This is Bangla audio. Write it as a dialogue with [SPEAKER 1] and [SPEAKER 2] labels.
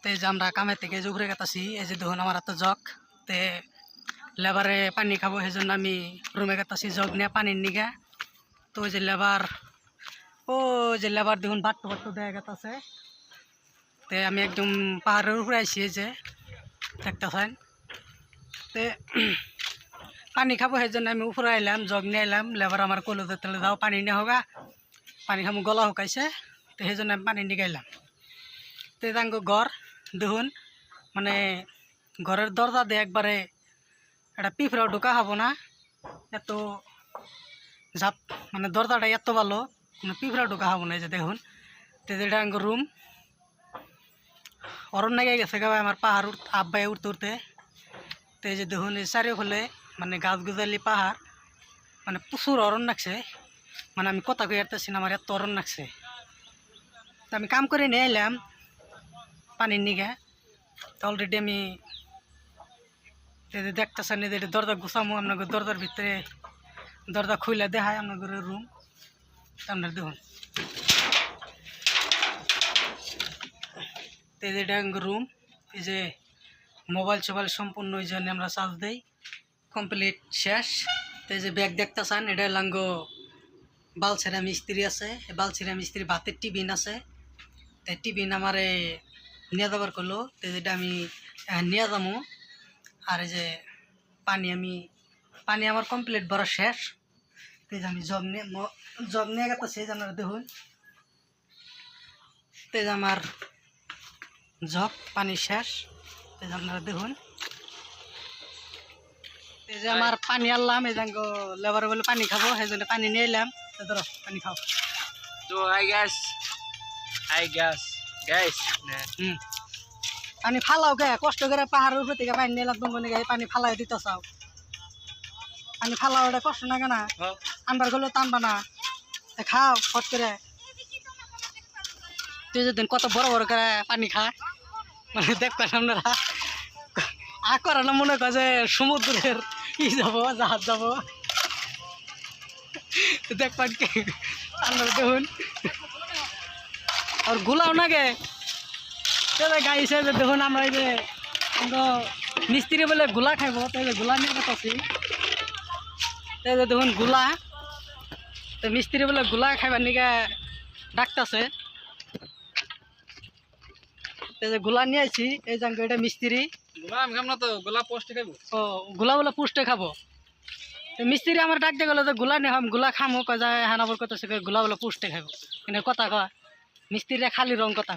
[SPEAKER 1] তো এই যে আমরা কামের থেকে যে গেতাছি, এই যে দেখুন আমার হাতে জগ, তে লেবারে পানি খাব, সেই জন্য আমি রুমে গেতাছি জগ নিয়ে পানির নিগা। তো ওই যে লেবার ও যে লেবার দেখুন বাট্টু বাট্টু দেয়া গেতাছে। তে আমি একদম পাহাড়ের উপরে আইছি, এই যে দেখতেছেন। তে পানি খাব, সেই জন্য আমি উপরে আইলাম, জগ নিয়ে আইলাম, লেবার আমার কলতে তেলে দাও, পানি নিয়ে হোগা, পানি খামো গলা শুকাইছে তো সেই জন্য আমি পানি নিয়ে গাইলাম তো তাঙ্গ ঘর দেখুন মানে ঘরের দরজা দিয়ে একবারে একটা পিঁপড়াও ঢোকা হব না। এত ঝাপ মানে দরজাটা এত ভালো, কোনো পিঁপড়া ঢোকা হব না এই যে দেখুন। এটা আঙ্গ রুম অরণ গেছে গাবে আমার পাহাড় উঠ আব্বাই উঠতে উঠতে তো এই যে দেখুন, এই চারিওফালে মানে গাছ গুজালি পাহাড় মানে প্রচুর অরণ লাগছে মানে আমি কথা কই আরতেছি না, আমার এত অরণ লাগছে তো আমি কাম করে নিয়ে এলাম পানির নিগে। তো অলরেডি আমি এই যে দেখতেছেন এটা দরজা গুছামো, আপনাকে দরজার ভিতরে দরজা খুলে দেখায় আপনাদের রুম আপনার দেখুন। তো রুম এই যে মোবাইল সোবাইল সম্পূর্ণ ওই জন্য আমরা চার্জ দিই। কমপ্লিট শেষ। তো এই যে ব্যাগ দেখতেছেন, এটা লাঙ্গ বালছেরা মিস্ত্রি আছে। বালছেরা মিস্ত্রি ভাতের টিফিন আছে। তাই টিফিন আমারে নিয়ে যাবার করল তো যেটা আমি নিয়ে যাব আর এই যে পানি আমি, পানি আমার কমপ্লিট ভরা শেষ। তো যে আমি জব নিয়ে জগ নিয়ে এই যে আপনারা দেখুন। তো আমার জগ পানি শেষ। তো যে আপনারা দেখুন। যে আমার পানি আনলাম, এই যে লেবার বলে পানি খাব সেই জন্য পানি নিয়ে এলাম। তো ধরো পানি খাও
[SPEAKER 2] তো আই গ্যাস আই গ্যাস
[SPEAKER 1] পানি ফালাও কে কষ্ট করে পাহাড়ের উপর থেকে পানি লাগতো মনে গায়ে পানি ফালাই দিতে চাও। পানি ফালাও এটা কষ্ট না। কেনা আনবার টানবা না। খাও ফট করে। তুই যেদিন কত বড় বড় করে পানি খায় মানে দেখবেন আপনারা আ না মনে করে যে সমুদ্রের ই যাব জাহাজ যাব। দেখবেন কি আপনারা দেখুন। আর গুলাও না গে তবে গাইছে যে দেখুন আমরা এই যে মিস্ত্রি বলে গুলা খাইব তাই যে গুলা নিয়ে কথা তাই যে দেখুনগুলা তো মিস্ত্রি বলে গুলা খাইবার নিকে ডাকতেছে গুলা নিয়ে আইছি এই যে এটা মিস্ত্রি গুলা বলে পুষ্টে খাব তো মিস্ত্রি আমার ডাক দিয়ে গেলো যে গুলা নিয়ে গুলা খামো কয় যায় হানাবর কথা গুলা বলে পুষ্টে খাব কিন্তু কথা কয় মিস্ত্রিরা খালি রং কথা